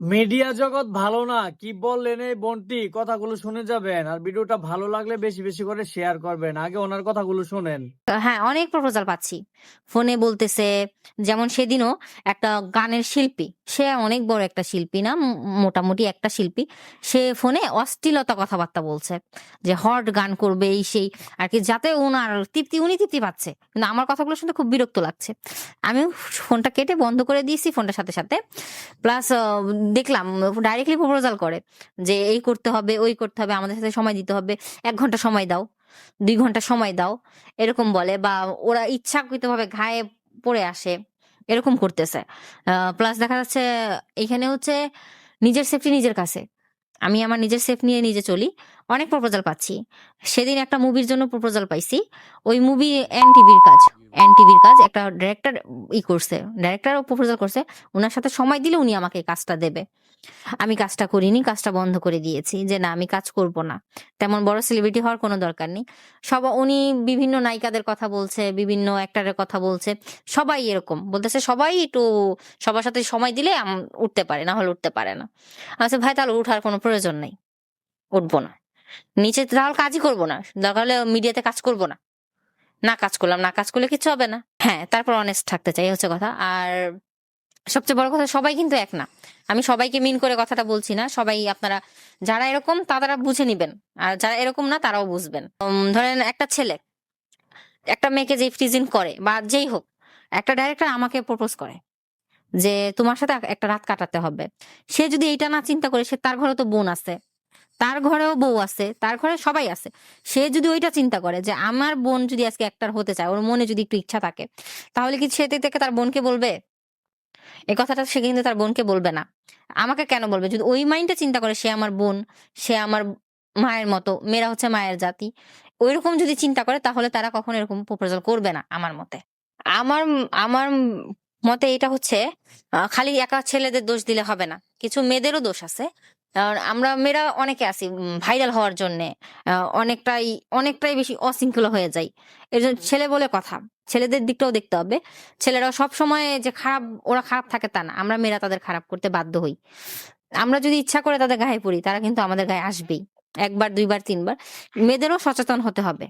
Media জগৎ ভালো না, কি বললেন এই বন্টি? কথাগুলো শুনে যাবেন, আর ভিডিওটা ভালো লাগলে বেশি বেশি করে শেয়ার করবেন। আগে ওনার কথাগুলো শুনেন। হ্যাঁ অনেক প্রপোজাল পাচ্ছি। ফোনে বলতেছে, যেমন সেদিনও একটা গানের শিল্পী সে অনেক বড় একটা শিল্পী না মোটামুটি একটা শিল্পী। সে ফোনে অশ্লীলতা কথাবার্তা বলছে, যে হট গান করবে এই সেই, আর কি, যাতে ওনার তৃপ্তি, উনি তৃপ্তি পাচ্ছে। কিন্তু আমার কথাগুলো শুনতে খুব বিরক্ত লাগছে। আমি ফোনটা কেটে বন্ধ করে দিয়েছি ফোনটার সাথে সাথে। প্লাস দেখলাম ডাইরেক্টলি প্রপোজাল করে যে এই করতে হবে, ওই করতে হবে, আমাদের সাথে সময় দিতে হবে, এক ঘণ্টা সময় দাও, দুই ঘণ্টা সময় দাও, এরকম বলে। বা ওরা ইচ্ছাকৃতভাবে ঘায়ে পড়ে আসে। এরকম করতেছে। প্লাস দেখা যাচ্ছে এখানে হচ্ছে নিজের সেফটি নিজের কাছে। আমি আমার নিজের সেফ নিয়ে নিজে চলি। অনেক প্রপোজাল পাচ্ছি। সেদিন একটা মুভির জন্য প্রপোজাল পাইছি। ওই মুভি এন টিভির কাজ। এন টিভির কাজ, একটা ডাইরেক্টর ই করছে ডাইরেক্টরও প্রপোজাল করছে ওনার সাথে সময় দিলে উনি আমাকে কাজটা দেবে। আমি কাজটা করিনি, কাজটা বন্ধ করে দিয়েছি, যে না, আমি কাজ করব না। তেমন বড় সেলিব্রিটি হওয়ার কোনো দরকার নেই। সব, উনি বিভিন্ন নায়িকাদের কথা বলছে, বিভিন্ন অ্যাক্টারের কথা বলছে, সবাই এরকম। বলতেছে সবাই একটু, সবার সাথে সময় দিলে উঠতে পারে, না হলে উঠতে পারে না। আচ্ছা ভাই, তাহলে উঠার কোনো প্রয়োজন নেই, উঠবো না। নিচে তাহলে কাজই করব না, দরকার হলে মিডিয়াতে কাজ করব না। না কাজ করলাম, না কাজ করলে কিছু হবে না। হ্যাঁ তারপর অনেস্ট থাকতে চাই হচ্ছে কথা। আর সবচেয়ে বড় কথা, সবাই কিন্তু এক না। আমি সবাইকে মিন করে কথাটা বলছি না। সবাই আপনারা, যারা এরকম, তারা বুঝে নিবেন। আর যারা এরকম না, তারাও বুঝবেন। ধরেন একটা ছেলে, একটা মেয়েকে যে ফ্রিজিং করে, বা যেই হোক, একটা ডাইরেক্টর আমাকে প্রপোজ করে যে, তোমার সাথে একটা রাত কাটাতে হবে। সে যদি এইটা না চিন্তা করে, সে তার ঘরে তো বোন আছে। তার ঘরেও বউ আছে, তার ঘরে সবাই আছে। সে যদি ওইটা চিন্তা করে যে আমার বোন যদি আজকে একটার হতে চায়, ওর মনে যদি একটু ইচ্ছা থাকে, তাহলে কি সে থেকে তার বোনকে বলবে? এই কথাটা সে কিন্তু তার বোনকে বলবে না। আমাকে কেন বলবে? যদি ওই মাইন্ডে চিন্তা করে সে আমার বোন, সে আমার মায়ের মতো, মেয়েরা হচ্ছে মায়ের জাতি, ওইরকম যদি চিন্তা করে, তাহলে তারা কখনো এরকম প্রপোজাল করবে না আমার মতে। আমার আমার মতে এটা হচ্ছে খালি একা ছেলেদের দোষ দিলে হবে না। কিছু মেয়েদেরও দোষ আছে আমরা, মেয়েরা অনেকে আছি ভাইরাল হওয়ার জন্য অনেকটাই অনেকটাই বেশি অশৃঙ্খলা হয়ে যায় এর জন্য ছেলে বলে কথা, ছেলেদের দিকটাও দেখতে হবে। ছেলেরা সব সময় যে খারাপ, ওরা খারাপ থাকে তা না, আমরা মেয়েরা তাদের খারাপ করতে বাধ্য হই। আমরা যদি ইচ্ছা করে তাদের গায়ে পড়ি, তারা কিন্তু আমাদের গায়ে আসবেই, একবার, দুইবার, তিনবার। মেয়েদেরও সচেতন হতে হবে।